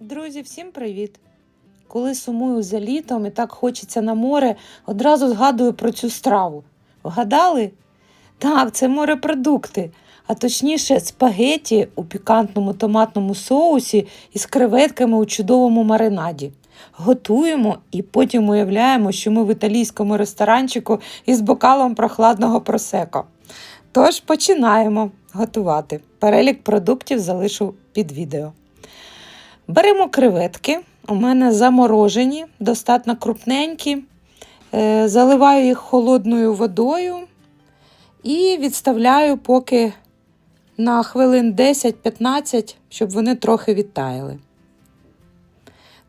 Друзі, всім привіт! Коли сумую за літом і так хочеться на море, одразу згадую про цю страву. Вгадали? Так, це морепродукти, а точніше спагеті у пікантному томатному соусі із креветками у чудовому маринаді. Готуємо і потім уявляємо, що ми в італійському ресторанчику із бокалом прохладного просеко. Тож починаємо готувати. Перелік продуктів залишу під відео. Беремо креветки. У мене заморожені, достатньо крупненькі. Е, Заливаю їх холодною водою і відставляю поки на хвилин 10-15, щоб вони трохи відтаяли.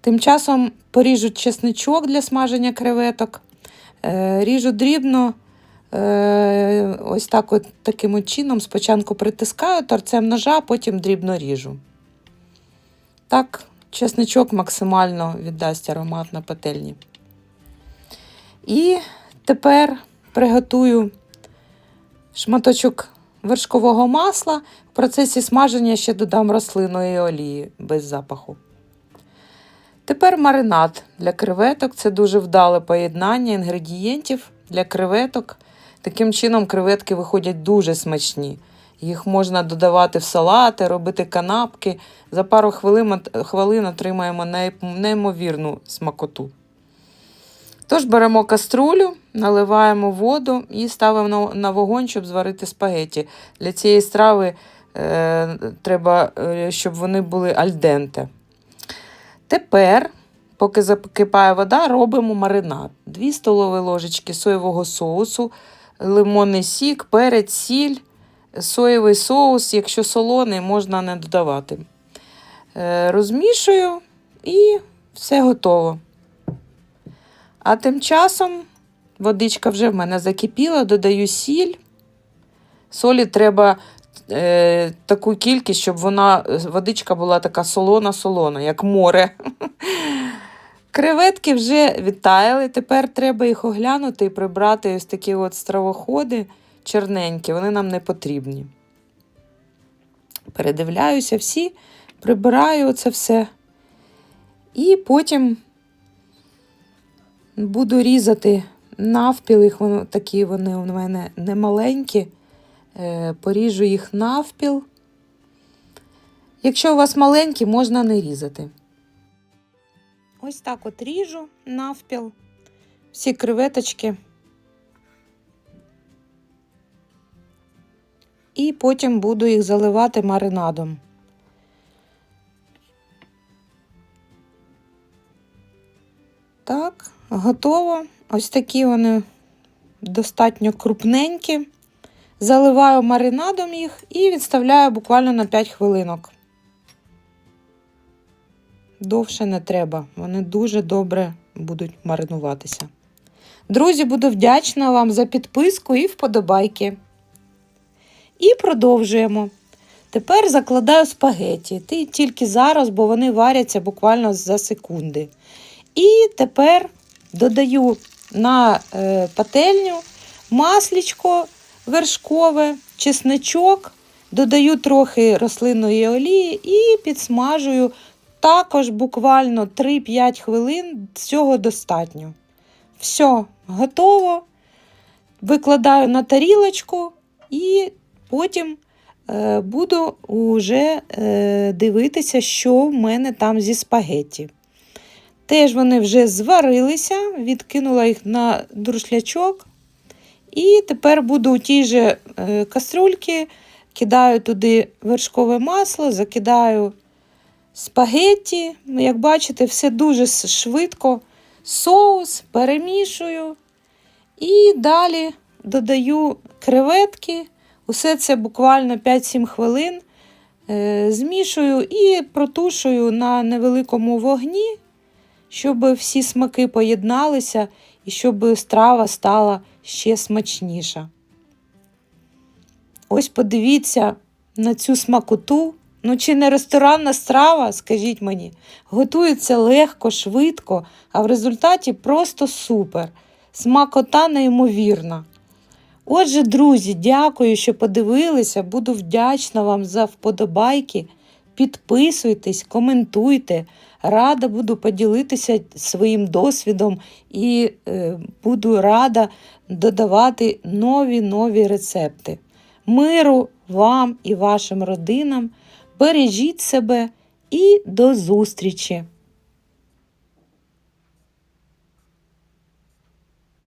Тим часом поріжу чесничок для смаження креветок. Е, Ріжу дрібно, е, ось так от таким чином. Спочатку притискаю торцем ножа, потім дрібно ріжу. Так, чесничок максимально віддасть аромат на пательні. І тепер приготую шматочок вершкового масла. В процесі смаження ще додам рослинної олії без запаху. Тепер маринад для креветок. Це дуже вдале поєднання інгредієнтів для креветок. Таким чином, креветки виходять дуже смачні. Їх можна додавати в салати, робити канапки. За пару хвилин, хвилин отримаємо неймовірну смакоту. Тож беремо каструлю, наливаємо воду і ставимо на, вогонь, щоб зварити спагеті. Для цієї страви е, треба, е, щоб вони були альденте. Тепер, поки закипає вода, робимо маринад. 2 столові ложечки соєвого соусу, лимонний сік, перець, сіль, соєвий соус, якщо солоний, можна не додавати. Е, Розмішую і все готово. А тим часом водичка вже в мене закипіла, додаю сіль. Солі треба е, таку кількість, щоб вона, водичка була така солона-солона, як море. Креветки вже відтаяли, тепер треба їх оглянути і прибрати ось такі от стравоходи чорненькі, вони нам не потрібні. Передивляюся всі, прибираю це все. І потім буду різати навпіл, їх воно, такі вони у мене немаленькі. Е, поріжу їх навпіл. Якщо у вас маленькі, можна не різати. Ось так от ріжу навпіл. Всі креветочки. І потім буду їх заливати маринадом. Так, готово. Ось такі вони достатньо крупненькі. Заливаю маринадом їх і відставляю буквально на 5 хвилинок. Довше не треба, вони дуже добре будуть маринуватися. Друзі, буду вдячна вам за підписку і вподобайки. І продовжуємо. Тепер закладаю спагеті. Тільки зараз, бо вони варяться буквально за секунди. І тепер додаю на е, пательню маслічко вершкове, чесничок, додаю трохи рослинної олії і підсмажую також буквально 3-5 хвилин. Цього достатньо. Все, готово. Викладаю на тарілочку і потім е, буду вже е, дивитися, що в мене там зі спагетті. Теж вони вже зварилися, відкинула їх на друшлячок. І тепер буду у тій же е, каструльки, кидаю туди вершкове масло, закидаю спагетті. Як бачите, все дуже швидко. Соус перемішую. І далі додаю креветки. Усе це буквально 5-7 хвилин. е, Змішую і протушую на невеликому вогні, щоб всі смаки поєдналися і щоб страва стала ще смачніша. Ось подивіться на цю смакоту. Ну, чи не ресторанна страва, скажіть мені, готується легко, швидко, а в результаті просто супер. Смакота неймовірна. Отже, друзі, дякую, що подивилися. Буду вдячна вам за вподобайки, Підписуйтесь, коментуйте. Рада буду поділитися своїм досвідом і е, буду рада додавати нові нові рецепти. Миру вам і вашим родинам. Бережіть себе і до зустрічі!